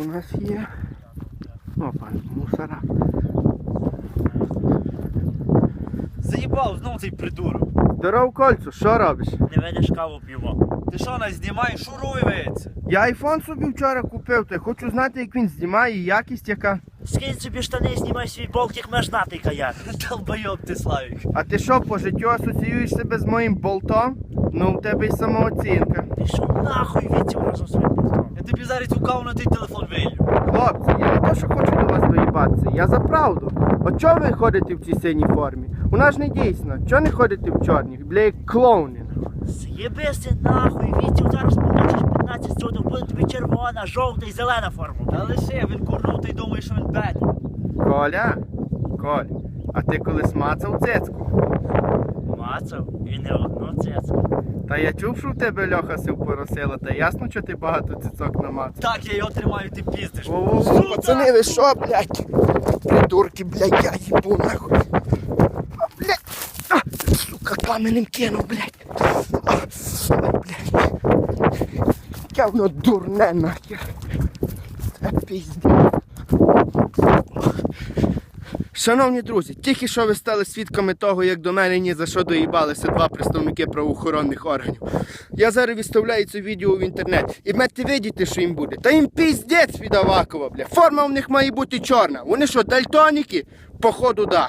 у нас є. Опа, мусора. Заїбав знову цей придурок. Здоров, Кольцу, що робиш? Не видиш каву п'ємо. Ти що нас знімаєш, шуруй виється. Я айфон собі вчора купив, та й хочу знати, як він знімає і якість яка. Скинь собі штани, знімай свій болтик, межнатий каяк. Долбойоб ти Славік. А ти що, по життю асоціюєш себе з моїм болтом? Ну, у тебе й самооцінка. Пішов нахуй від цього разом своїм болтом. Я тобі зараз цю каву на той телефон вилью. Хлопці, я не то, що хочу до вас доїбатися, я за правду. От чого ви ходите в цій синій формі? У нас ж не дійсно. Чого не ходите в чорній? Бля, як клоуни. З'єбись нахуй, Вітю, зараз побачиш 15 суток, буде тобі червона, жовта і зелена форма. Та лише, він курнув, ти думає, що він Бетмен. Коля? Коль, а ти колись мацав цецьку? Мацав і не одну цецьку. Та я чув, що в тебе льоха сив поросила, та ясно, що ти багато цицок намацав. Так, я його тримаю, ти піздиш. О, пацани, ви що, блядь? Придурки, блядь, я їбу нахуй. А, Блядь, а, сука, каменем кинув, блядь. А, блядь. Я воно дурне нахер. Це пізді. Шановні друзі, тільки що ви стали свідками того, як до мене ні за що доїбалися два представники правоохоронних органів. Я зараз виставляю це відео в інтернет і мете видіти, що їм буде. Та їм піздець від Авакова, бля. Форма в них має бути чорна. Вони що, дальтоніки? Походу, да.